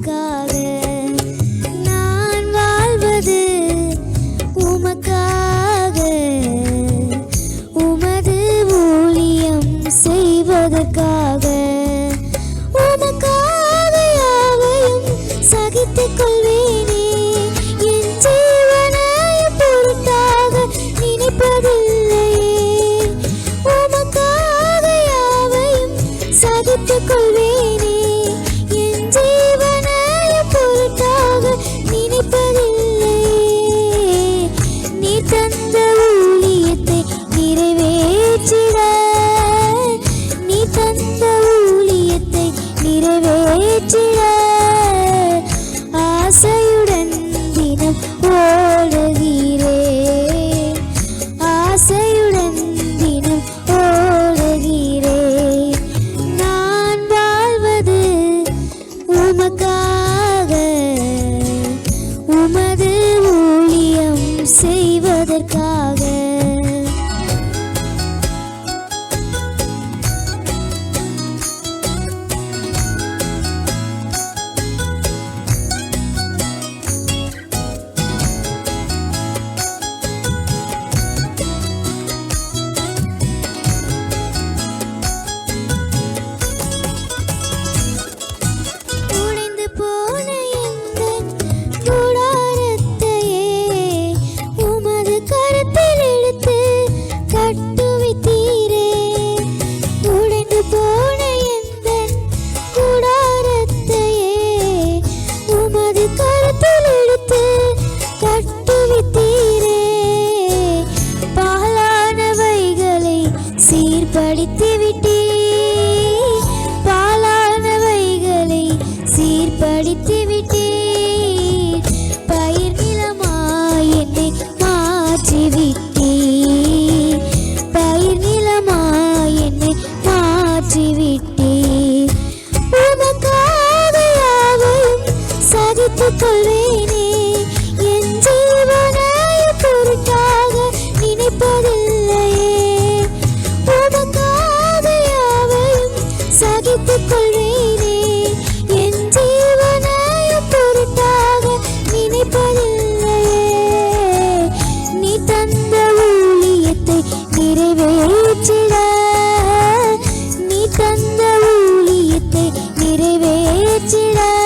உமக்காக நான் வாழ்வது உமக்காக. உமது ஊழியம் செய்வதற்காக. 记得。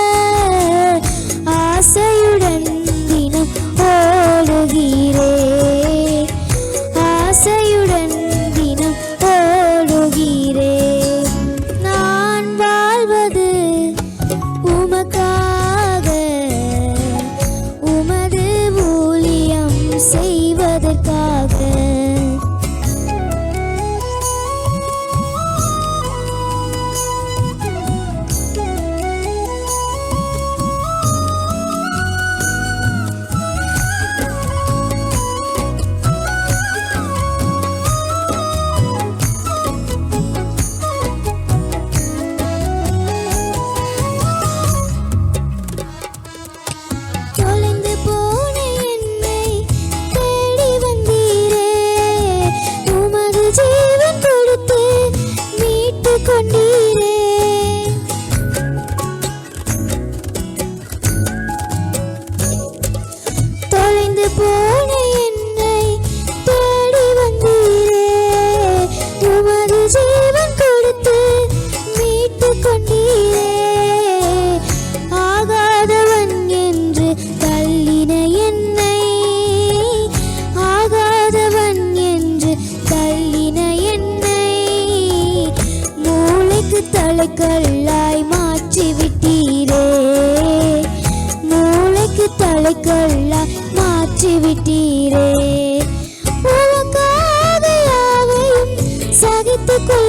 என்னை கல்லாய் மாற்றி விட்டீரே மூளைக்கு தலை கல்லாய் மாற்றி விட்டீரே சகித்துக்கொள்ள